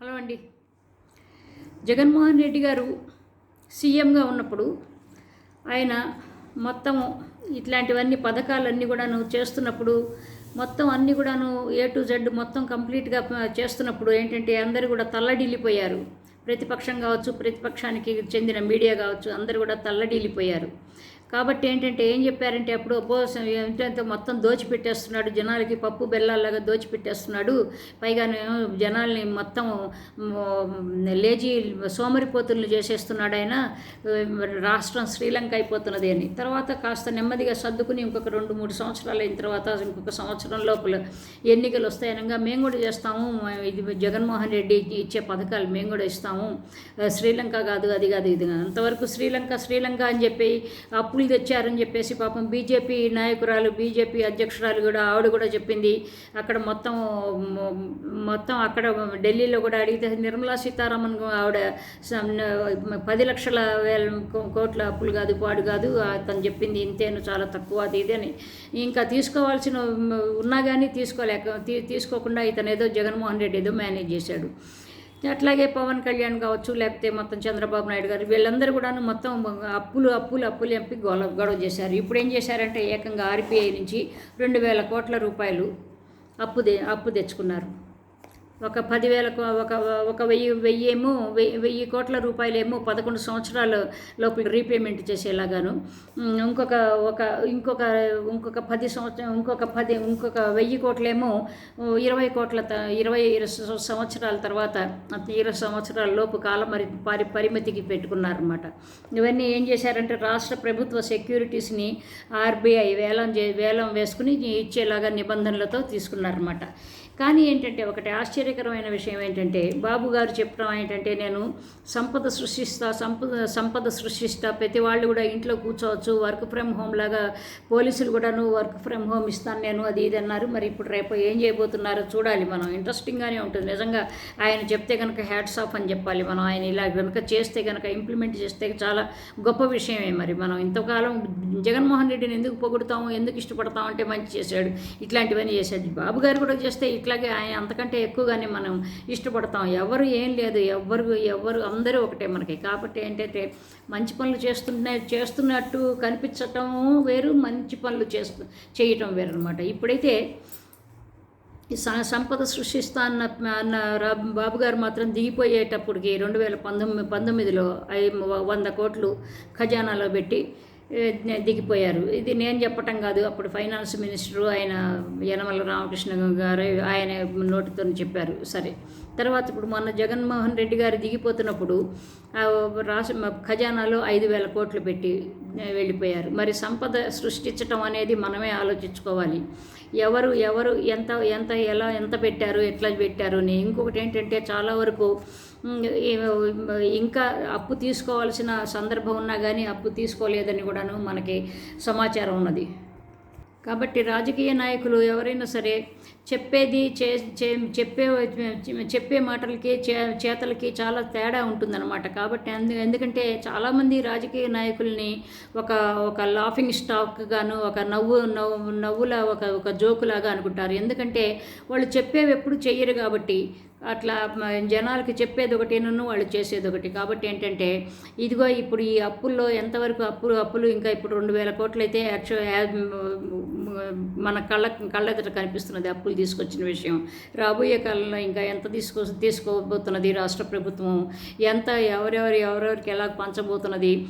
Hello అండి. జగన్మోహన్ రెడ్డి గారు సీఎంగా ఉన్నప్పుడు ఆయన మొత్తం ఇట్లాంటివన్నీ పథకాలన్నీ కూడాను చేస్తున్నప్పుడు మొత్తం అన్నీ కూడాను ఏ టు జెడ్ మొత్తం కంప్లీట్గా చేస్తున్నప్పుడు ఏంటంటే అందరూ కూడా తల్లడిల్లిపోయారు. ప్రతిపక్షం కావచ్చు ప్రతిపక్షానికి చెందిన మీడియా కావచ్చు అందరూ కూడా తల్లడిల్లిపోయారు. కాబట్టి ఏంటంటే ఏం చెప్పారంటే అప్పుడు అబ్బో ఏంటంటే మొత్తం దోచిపెట్టేస్తున్నాడు జనాలకి పప్పు బెల్లాలాగా దోచిపెట్టేస్తున్నాడు. పైగా జనాల్ని మొత్తం లేజీ సోమరిపోతులను చేసేస్తున్నాడు ఆయన. రాష్ట్రం శ్రీలంక అయిపోతున్నది అని. తర్వాత కాస్త నెమ్మదిగా సర్దుకుని ఇంకొక రెండు మూడు సంవత్సరాలు అయిన తర్వాత ఇంకొక సంవత్సరం లోపల ఎన్నికలు వస్తాయనగా మేము కూడా చేస్తాము. ఇది జగన్మోహన్ రెడ్డి ఇచ్చే పథకాలు మేము కూడా ఇస్తాము. శ్రీలంక కాదు అది కాదు ఇది కాదు. అంతవరకు శ్రీలంక శ్రీలంక అని చెప్పి అప్పులు తెచ్చారని చెప్పేసి పాపం బీజేపీ నాయకురాలు బీజేపీ అధ్యక్షురాలు కూడా ఆవిడ కూడా చెప్పింది. అక్కడ మొత్తం మొత్తం అక్కడ ఢిల్లీలో కూడా అడిగితే నిర్మలా సీతారామన్ ఆవిడ పది లక్షల వేల కో- కోట్ల అప్పులు కాదు పాడు కాదు తను చెప్పింది ఇంతేను చాలా తక్కువ అది ఇదే అని. ఇంకా తీసుకోవాల్సిన ఉన్నా కానీ తీసుకోలేక తీ- తీసుకోకుండా ఇతను ఏదో జగన్మోహన్ రెడ్డి ఏదో మేనేజ్ చేశాడు. అట్లాగే పవన్ కళ్యాణ్ కావచ్చు లేకపోతే మొత్తం చంద్రబాబు నాయుడు గారు వీళ్ళందరూ కూడాను మొత్తం అప్పులు అప్పులు అప్పులు ఎంపి గొల గొడవ చేశారు. ఇప్పుడు ఏం చేశారంటే ఏకంగా ఆర్బీఐ నుంచి రెండు వేల కోట్ల రూపాయలు అప్పు అప్పు తెచ్చుకున్నారు. ఒక పదివేల ఒక ఒక వెయ్యి వెయ్యి ఏమో వెయ్యి వెయ్యి కోట్ల రూపాయలేమో పదకొండు సంవత్సరాల లోపల రీపేమెంట్ చేసేలాగాను. ఇంకొక ఒక ఇంకొక ఇంకొక పది సంవత్సరం ఇంకొక పది ఇంకొక వెయ్యి కోట్లేమో ఇరవై కోట్ల త- ఇరవై సంవత్సరాల తర్వాత ఇరవై సంవత్సరాల లోపు కాల మరి పరి పరిమితికి పెట్టుకున్నారన్నమాట. ఇవన్నీ ఏం చేశారంటే రాష్ట్ర ప్రభుత్వ సెక్యూరిటీస్ని ఆర్బీఐ వేలం చే వేలం వేసుకుని ఇచ్చేలాగా నిబంధనలతో తీసుకున్నారన్నమాట. కానీ ఏంటంటే ఒకటి ఆశ్చర్యకరమైన విషయం ఏంటంటే బాబు గారు చెప్పడం ఏంటంటే నేను సంపద సృష్టిస్తా సంపద సంపద సృష్టిస్తా ప్రతి వాళ్ళు కూడా ఇంట్లో కూర్చోవచ్చు వర్క్ ఫ్రమ్ హోమ్ లాగా పోలీసులు కూడాను వర్క్ ఫ్రమ్ హోమ్ ఇస్తాను నేను అది ఇది అన్నారు. మరి ఇప్పుడు రేపు ఏం చేయబోతున్నారో చూడాలి మనం. ఇంట్రెస్టింగ్గానే ఉంటుంది. నిజంగా ఆయన చెప్తే కనుక హ్యాట్స్ ఆఫ్ అని చెప్పాలి మనం. ఆయన ఇలా కనుక చేస్తే కనుక ఇంప్లిమెంట్ చేస్తే చాలా గొప్ప విషయమే మరి మనం. ఇంతకాలం జగన్మోహన్ రెడ్డిని ఎందుకు పొగుడుతాము ఎందుకు ఇష్టపడతాం అంటే మంచి చేశాడు. ఇట్లాంటివన్నీ చేశాడు. బాబు గారు కూడా చేస్తే ఇట్లాగే ఆయన అంతకంటే ఎక్కువగా దాన్ని మనం ఇష్టపడతాం. ఎవరు ఏం లేదు. ఎవరు ఎవరు అందరూ ఒకటే మనకి. కాబట్టి ఏంటంటే మంచి పనులు చేస్తున్న చేస్తున్నట్టు కనిపించటం వేరు మంచి పనులు చేస్తు చేయటం వేరు అనమాట ఇప్పుడైతే ఈ సంపద సృష్టిస్తా అన్న అన్న రా- బాబు గారు మాత్రం దిగిపోయేటప్పటికి రెండు వేల పంతొమ్మిది పంతొమ్మిదిలో వంద కోట్లు ఖజానాలో పెట్టి దిగిపోయారు. ఇది నేను చెప్పటం కాదు అప్పుడు ఫైనాన్స్ మినిస్టరు ఆయన యనమల రామకృష్ణ గారు ఆయన నోటితో చెప్పారు సరే. తర్వాత ఇప్పుడు మొన్న జగన్మోహన్ రెడ్డి గారు దిగిపోతున్నప్పుడు రాష్ట్ర ఖజానాలో ఐదు వేల కోట్లు పెట్టి వెళ్ళిపోయారు. మరి సంపద సృష్టించటం అనేది మనమే ఆలోచించుకోవాలి. ఎవరు ఎవరు ఎంత ఎంత ఎలా ఎంత పెట్టారు ఎట్లా పెట్టారు అని. ఇంకొకటి ఏంటంటే చాలా వరకు ఇంకా అప్పు తీసుకోవాల్సిన సందర్భం ఉన్నా కానీ అప్పు తీసుకోలేదని కూడాను మనకి సమాచారం ఉన్నది. కాబట్టి రాజకీయ నాయకులు ఎవరైనా సరే చెప్పేది చే చే- చెప్పే చెప్పే మాటలకి చే చేతలకి చాలా తేడా ఉంటుందన్నమాట. కాబట్టి అందు ఎందుకంటే చాలామంది రాజకీయ నాయకుల్ని ఒక ఒక లాఫింగ్ స్టాక్ గాను ఒక నవ్వు నవ్వు నవ్వులా ఒక ఒక జోకులాగా అనుకుంటారు. ఎందుకంటే వాళ్ళు చెప్పేవి ఎప్పుడు చెయ్యరు కాబట్టి అట్లా జనాలకి చెప్పేది ఒకటి నన్ను వాళ్ళు చేసేది ఒకటి. కాబట్టి ఏంటంటే ఇదిగో ఇప్పుడు ఈ అప్పుల్లో ఎంతవరకు అప్పులు అప్పులు ఇంకా ఇప్పుడు రెండు వేల కోట్లు అయితే మన కళ్ళ కళ్ళెదట కనిపిస్తున్నది అప్పులు తీసుకొచ్చిన విషయం. రాబోయే కాలంలో ఇంకా ఎంత తీసుకో తీసుకోబోతున్నది రాష్ట్ర ప్రభుత్వం? ఎంత ఎవరెవరు ఎవరెవరికి ఎలా పంచబోతున్నది?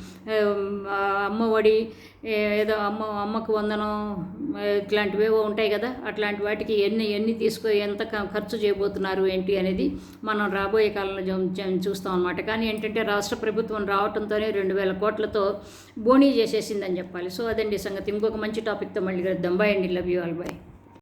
అమ్మఒడి ఏదో అమ్మ అమ్మకు వందనం ఇట్లాంటివి ఇట్లాంటివేవో ఉంటాయి కదా అట్లాంటి వాటికి ఎన్ని ఎన్ని తీసుకో ఎంత ఖర్చు చేయబోతున్నారు ఏంటి అనేది మనం రాబోయే కాలంలో చూస్తాం అనమాట కానీ ఏంటంటే రాష్ట్ర ప్రభుత్వం రావడంతోనే రెండు వేల కోట్లతో బోనీ చేసేసిందని చెప్పాలి. సో అదండి సంగతి. ఇంకొక మంచి టాపిక్తో మళ్ళీ కలుద్దాం. బాయ్ అండి. Love you all bye